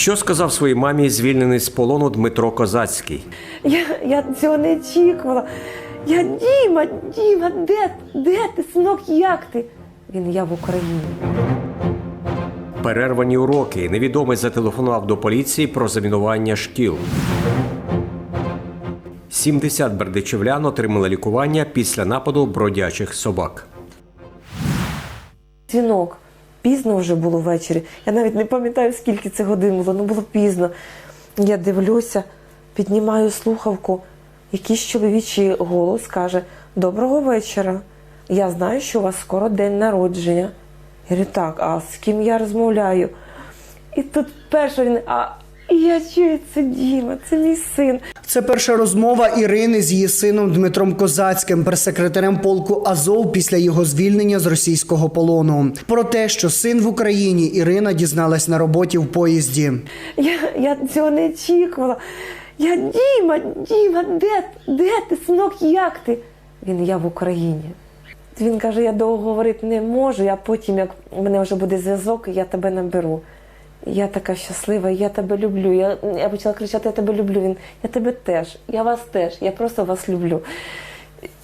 Що сказав своїй мамі звільнений з полону Дмитро Козацький? Я, я цього не очікувала. Я Діма, Діма, де, де ти, синок, як ти? Він я в Україні. Перервані уроки. Невідомий зателефонував до поліції про замінування шкіл. 70 бердичевлян отримали лікування після нападу бродячих собак. Дзвінок. Пізно вже було ввечері. Я навіть не пам'ятаю, скільки це годин було, ну було пізно. Я дивлюся, піднімаю слухавку. Якийсь чоловічий голос каже: Доброго вечора. Я знаю, що у вас скоро день народження. Я говорю, так, а з ким я розмовляю? І тут перше він, а я чую, це Діма, це мій син. Це перша розмова Ірини з її сином Дмитром Козацьким, прес-секретарем полку Азов після його звільнення з російського полону. Про те, що син в Україні Ірина дізналась на роботі в поїзді. Я, я цього не очікувала. Я Діма, Діма, де, де ти, синок, як ти? Він я в Україні. Він каже, я довго говорити не можу, а потім, як в мене вже буде зв'язок, я тебе наберу. Я така щаслива, я тебе люблю. Я, я почала кричати, я тебе люблю. Він, я тебе теж, я вас теж, я просто вас люблю.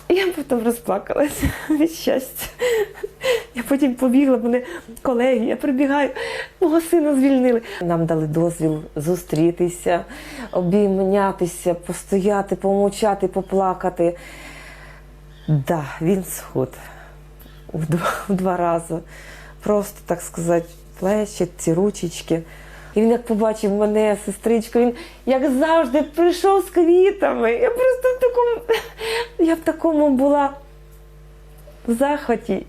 Я потім розплакалася від щастя. Я потім побігла, мене колеги, я прибігаю, мого сина звільнили. Нам дали дозвіл зустрітися, обійнятися, постояти, помовчати, поплакати. Да, він сход в два, в два рази. Просто, так сказати, плечі, ці ручечки. І він як побачив мене, сестричку, він, як завжди, прийшов з квітами. Я просто в такому, я в такому була в захваті.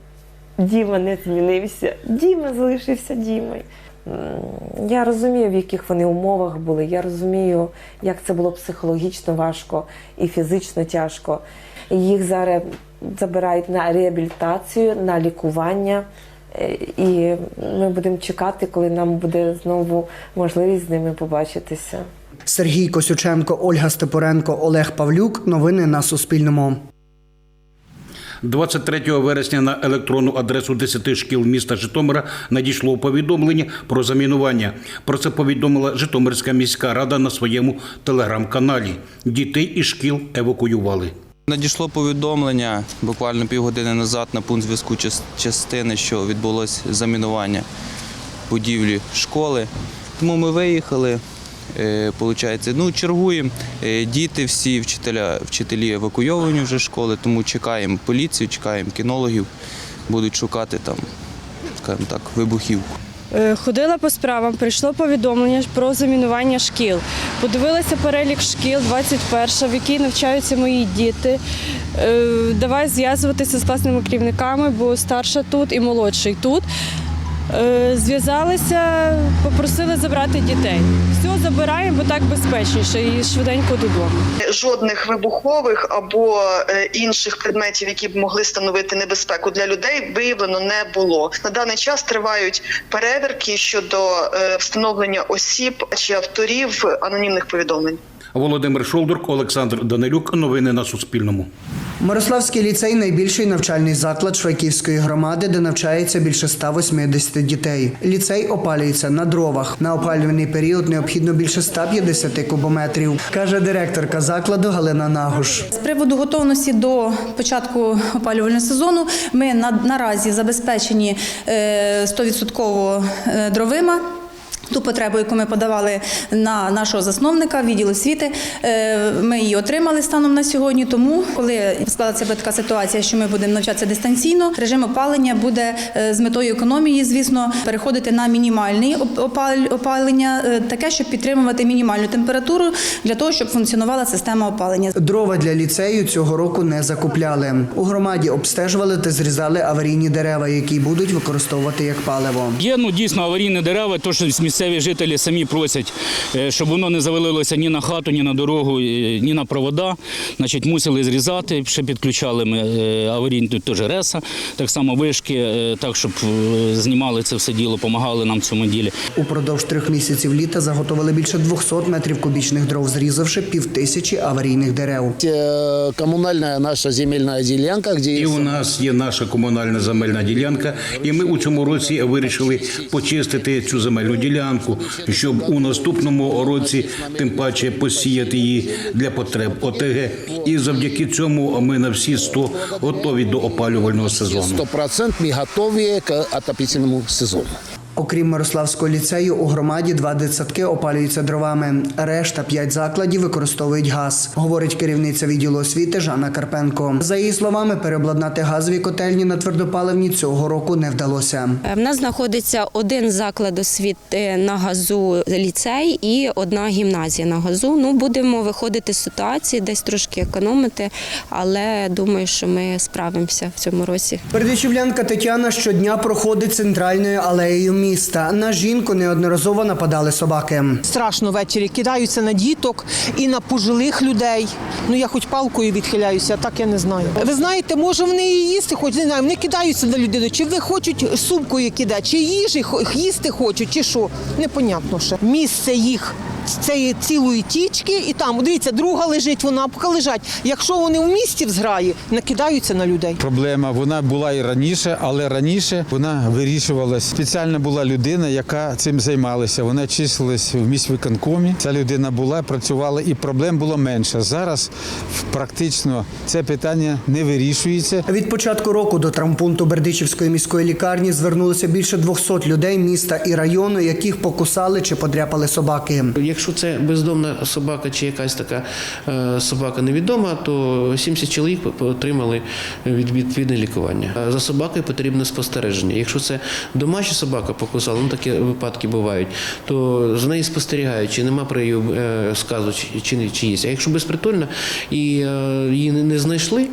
Діма не змінився. Діма залишився Дімою. Я розумію, в яких вони умовах були. Я розумію, як це було психологічно важко і фізично тяжко. Їх зараз забирають на реабілітацію, на лікування. Е, І ми будемо чекати, коли нам буде знову можливість з ними побачитися. Сергій Косюченко, Ольга Степоренко, Олег Павлюк. Новини на Суспільному. 23 вересня на електронну адресу 10 шкіл міста Житомира надійшло повідомлення про замінування. Про це повідомила Житомирська міська рада на своєму телеграм-каналі. Дітей із шкіл евакуювали. Надійшло повідомлення буквально півгодини назад на пункт зв'язку частини, що відбулось замінування будівлі школи. Тому ми виїхали. Е, Получається, ну, чергуємо. Е, Діти, всі вчителя, вчителі евакуйовані вже школи, тому чекаємо поліцію, чекаємо кінологів, будуть шукати там, скажімо так, вибухівку. Е, Ходила по справам, прийшло повідомлення про замінування шкіл. Подивилася перелік шкіл 21, в якій навчаються мої діти. Е, Давай зв'язуватися з класними керівниками, бо старша тут і молодший тут. Е, Зв'язалися, попросили забрати дітей. Все, забираємо, бо так безпечніше і швиденько додому. жодних вибухових або е, інших предметів, які б могли становити небезпеку для людей, виявлено не було. На даний час тривають перевірки щодо е, встановлення осіб чи авторів анонімних повідомлень. Володимир Шолдурк, Олександр Данилюк. Новини на Суспільному. Мирославський ліцей найбільший навчальний заклад Швайківської громади, де навчається більше 180 дітей. Ліцей опалюється на дровах. На опалювальний період необхідно більше 150 кубометрів, каже директорка закладу Галина Нагуш. З приводу готовності до початку опалювального сезону ми на, наразі забезпечені е, 100% е, дровима. Ту потребу, яку ми подавали на нашого засновника, відділ освіти, е, ми її отримали станом на сьогодні. Тому, коли склалася така ситуація, що ми будемо навчатися дистанційно, режим опалення буде е, з метою економії, звісно, переходити на мінімальний оп- опалення, е, таке, щоб підтримувати мінімальну температуру для того, щоб функціонувала система опалення. Дрова для ліцею цього року не закупляли. У громаді обстежували та зрізали аварійні дерева, які будуть використовувати як паливо. Є ну дійсно аварійні дерева, то що місцеві жителі самі просять, е, щоб воно не завалилося ні на хату, ні на дорогу, е, ні на провода. Значить, мусили зрізати. Ще підключали ми е, аварійні тут теж реса, так само вишки, так щоб знімали це все діло, допомагали нам в цьому ділі. Упродовж трьох місяців літа заготовили більше 200 метрів кубічних дров, зрізавши півтисячі аварійних дерев. Коммунальная наша земельная делянка, где І у нас є наша комунальна земельна ділянка, і ми у цьому році вирішили почистити цю земельну ділянку. Ділянку, щоб у наступному році тим паче посіяти її для потреб ОТГ. І завдяки цьому ми на всі 100 готові до опалювального сезону. 100% ми готові к отопительному сезону. Окрім Мирославського ліцею, у громаді два дитсадки опалюються дровами. Решта п'ять закладів використовують газ, говорить керівниця відділу освіти Жанна Карпенко. За її словами, переобладнати газові котельні на твердопаливні цього року не вдалося. Е, В нас знаходиться один заклад освіти на газу ліцей і одна гімназія на газу. Ну будемо виходити з ситуації, десь трошки економити, але думаю, що ми справимося в цьому році. Передичівлянка Тетяна щодня проходить центральною алеєю міста. На жінку неодноразово нападали собаки. Страшно ввечері кидаються на діток і на пожилих людей. Ну я хоч палкою відхиляюся, так я не знаю. Ви знаєте, може вони і їсти хоч не знаю, вони кидаються на людину. Чи вони хочуть сумкою кидати, чи їжі їсти хочуть, чи що. Непонятно ще. Місце їх цієї цілої тічки, і там, дивіться, друга лежить, вона поки лежать. Якщо вони в місті в зграї, накидаються на людей. Проблема вона була і раніше, але раніше вона вирішувалась. Спеціальна була людина, яка цим займалася. Вона числилась в міськвиконкомі. Ця людина була, працювала, і проблем було менше. Зараз практично це питання не вирішується. Від початку року до травмпункту Бердичівської міської лікарні звернулося більше 200 людей міста і району, яких покусали чи подряпали собаки. Якщо це бездомна собака чи якась така е, собака невідома, то 70 чоловік отримали відповідне лікування. За собакою потрібне спостереження. Якщо це домашня собака покусала, ну такі випадки бувають, то за нею спостерігають, чи нема про її е, сказу, чи, не- чи є. А якщо безпритульна і е, її не- знайшли,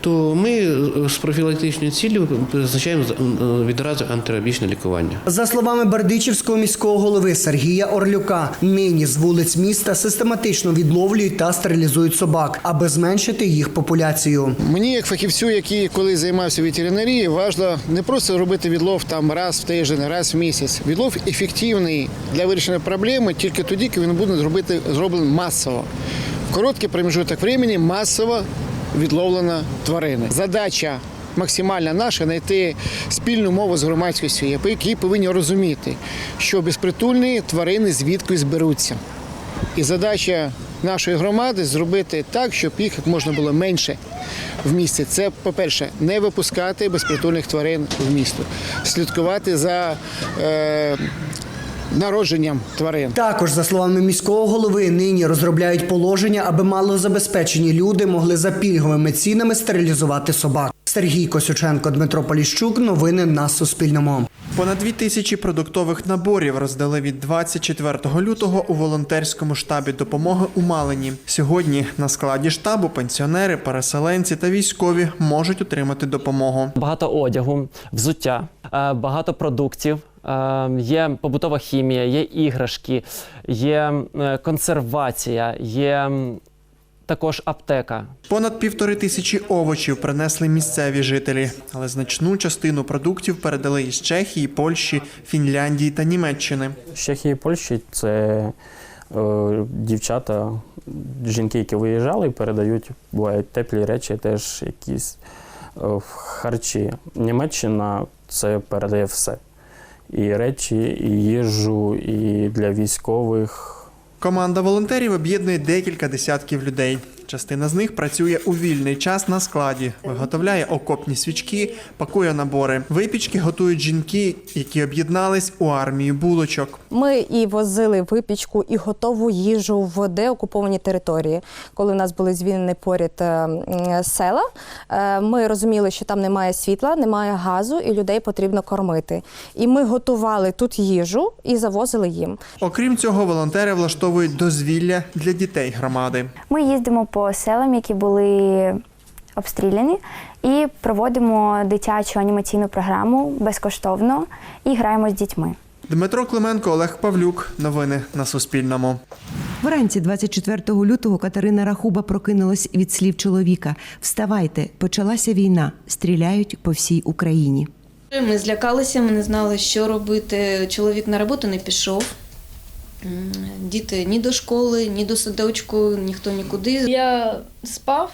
то ми е, з профілактичною ціллю призначаємо е, відразу антирабічне лікування. За словами Бердичівського міського голови Сергія Орлюка, нині з вулиць міста систематично відловлюють та стерилізують собак, аби зменшити їх популяцію. Мені, як фахівцю, який коли займався ветеринарією, важливо не просто робити відлов там раз в тиждень, раз в місяць. Відлов ефективний для вирішення проблеми тільки тоді, коли він буде зробити зроблений масово. В короткий проміжуток времени масово відловлена тварина. Задача максимальна наша знайти спільну мову з громадськістю, які повинні розуміти, що безпритульні тварини звідки зберуться. І задача нашої громади зробити так, щоб їх як можна було менше в місті. Це, по-перше, не випускати безпритульних тварин в місто, слідкувати за е, народженням тварин. Також, за словами міського голови, нині розробляють положення, аби малозабезпечені люди могли за пільговими цінами стерилізувати собак. Сергій Косюченко, Дмитро Поліщук. Новини на Суспільному. Понад дві тисячі продуктових наборів роздали від 24 лютого у волонтерському штабі допомоги у Малині. Сьогодні на складі штабу пенсіонери, переселенці та військові можуть отримати допомогу. Багато одягу, взуття, е, багато продуктів. Е, Є побутова хімія, є іграшки, є е, консервація, є також аптека. Понад півтори тисячі овочів принесли місцеві жителі, але значну частину продуктів передали із Чехії, Польщі, Фінляндії та Німеччини. З Чехії і Польщі це е, дівчата, жінки, які виїжджали, передають бувають теплі речі, теж якісь е, харчі. Німеччина це передає все. І речі, і їжу, і для військових. Команда волонтерів об'єднує декілька десятків людей. Частина з них працює у вільний час на складі, виготовляє окопні свічки, пакує набори. Випічки готують жінки, які об'єднались у армію булочок. Ми і возили випічку, і готову їжу в деокуповані території. Коли у нас були звільнені поряд е, села, е, ми розуміли, що там немає світла, немає газу, і людей потрібно кормити. І ми готували тут їжу і завозили їм. Окрім цього, волонтери влаштовують дозвілля для дітей громади. Ми їздимо по селам, які були обстріляні, і проводимо дитячу анімаційну програму безкоштовно і граємо з дітьми. Дмитро Клименко, Олег Павлюк. Новини на Суспільному. Вранці 24 лютого Катерина Рахуба прокинулась від слів чоловіка: Вставайте, почалася війна, стріляють по всій Україні. Ми злякалися, ми не знали, що робити. Чоловік на роботу не пішов. Діти ні до школи, ні до садочку, ніхто нікуди. Я спав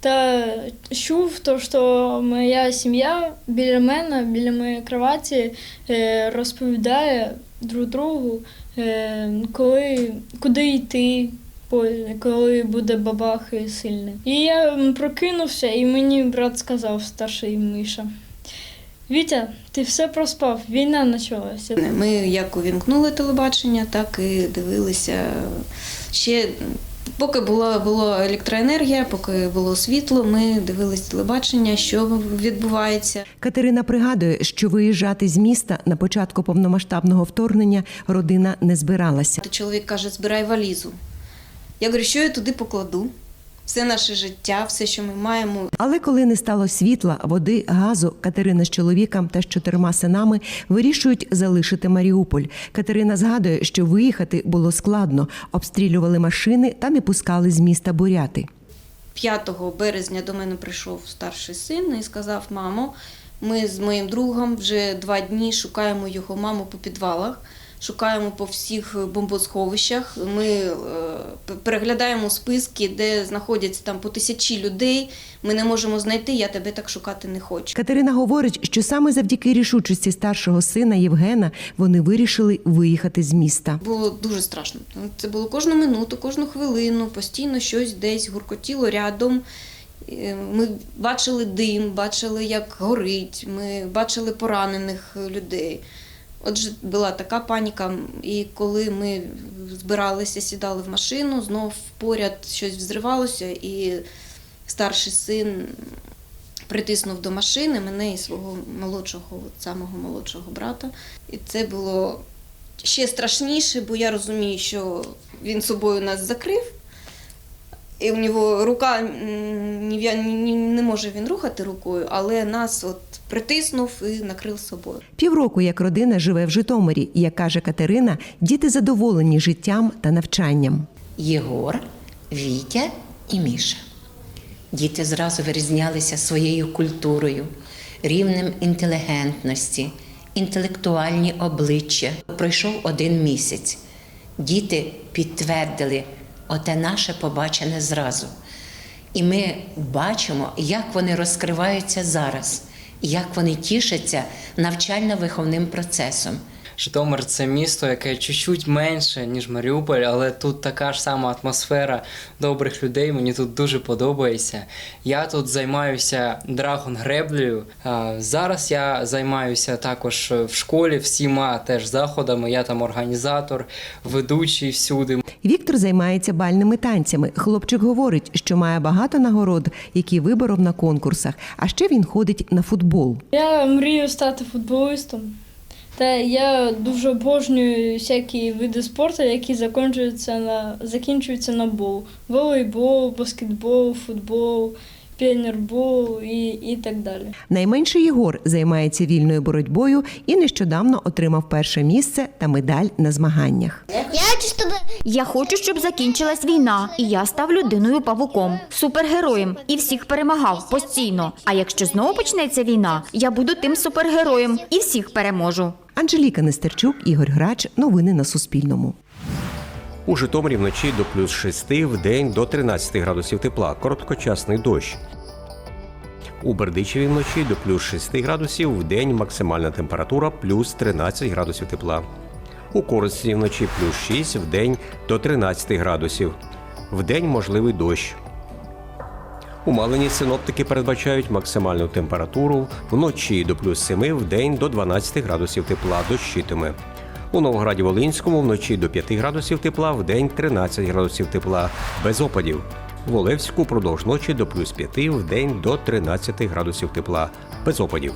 та чув, то, що моя сім'я біля мене, біля моєї кроваті е, розповідає друг другу, е, коли, куди йти, коли буде бабах сильний. І я прокинувся, і мені брат сказав, старший Миша. Вітя, ти все проспав, війна почалася. Ми як увімкнули телебачення, так і дивилися ще. Поки була, була електроенергія, поки було світло, ми дивилися телебачення, що відбувається. Катерина пригадує, що виїжджати з міста на початку повномасштабного вторгнення родина не збиралася. Чоловік каже, збирай валізу. Я говорю, що я туди покладу? Все наше життя, все, що ми маємо. Але коли не стало світла, води, газу, Катерина з чоловіком та з чотирма синами вирішують залишити Маріуполь. Катерина згадує, що виїхати було складно, обстрілювали машини та не пускали з міста буряти. 5 березня до мене прийшов старший син і сказав: мамо, ми з моїм другом вже два дні шукаємо його маму по підвалах, шукаємо по всіх бомбосховищах. Ми е, переглядаємо списки, де знаходяться там по тисячі людей. Ми не можемо знайти, я тебе так шукати не хочу. Катерина говорить, що саме завдяки рішучості старшого сина Євгена вони вирішили виїхати з міста. Було дуже страшно. Це було кожну минуту, кожну хвилину, постійно щось десь гуркотіло рядом. Е, Ми бачили дим, бачили, як горить, ми бачили поранених людей. Отже, була така паніка. І коли ми збиралися, сідали в машину, знов поряд щось взривалося, і старший син притиснув до машини мене і свого молодшого, самого молодшого брата. І це було ще страшніше, бо я розумію, що він собою нас закрив. І в нього рука не може він рухати рукою, але нас от притиснув і накрив собою. Півроку як родина живе в Житомирі, і, як каже Катерина, діти задоволені життям та навчанням. Єгор, Вітя і Міша. Діти зразу вирізнялися своєю культурою, рівнем інтелігентності, інтелектуальні обличчя. Пройшов один місяць. Діти підтвердили оте наше побачене зразу. І ми бачимо, як вони розкриваються зараз, як вони тішаться навчально-виховним процесом. Житомир це місто, яке чуть-чуть менше, ніж Маріуполь, але тут така ж сама атмосфера добрих людей. Мені тут дуже подобається. Я тут займаюся драгон-греблею. Зараз я займаюся також в школі всіма теж заходами. Я там організатор, ведучий всюди. Віктор займається бальними танцями. Хлопчик говорить, що має багато нагород, які виборов на конкурсах. А ще він ходить на футбол. Я мрію стати футболістом. Та я дуже обожнюю всякі види спорту, які закінчуються на, закінчуються на бол. Волейбол, баскетбол, футбол, піонербол і, і так далі. Найменший Єгор займається вільною боротьбою і нещодавно отримав перше місце та медаль на змаганнях. Я хочу, щоб закінчилась війна, і я став людиною павуком, супергероєм і всіх перемагав постійно. А якщо знову почнеться війна, я буду тим супергероєм і всіх переможу. Анжеліка Нестерчук, Ігор Грач. Новини на Суспільному. У Житомирі вночі до плюс 6, в день до 13 градусів тепла, короткочасний дощ. У Бердичеві вночі до плюс 6 градусів, в день максимальна температура плюс 13 градусів тепла. У Корості вночі плюс 6, в день до 13 градусів. В день можливий дощ. У Малині синоптики передбачають максимальну температуру вночі до плюс 7, в день до 12 градусів тепла дощитиме. У Новограді Волинському вночі до 5 градусів тепла, в день 13 градусів тепла, без опадів. В Олевську продовж ночі до плюс 5, в день до 13 градусів тепла, без опадів.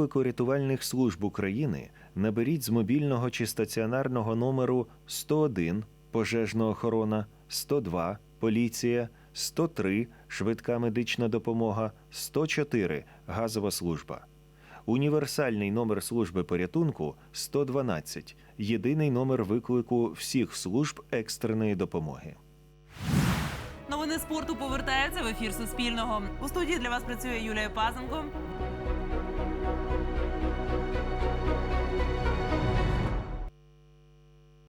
Виклику рятувальних служб України наберіть з мобільного чи стаціонарного номеру 101 пожежна охорона, 102 поліція, 103 швидка медична допомога, 104 газова служба. Універсальний номер служби порятунку 112. Єдиний номер виклику всіх служб екстреної допомоги. Новини спорту повертаються в ефір Суспільного. У студії для вас працює Юлія Пазенко.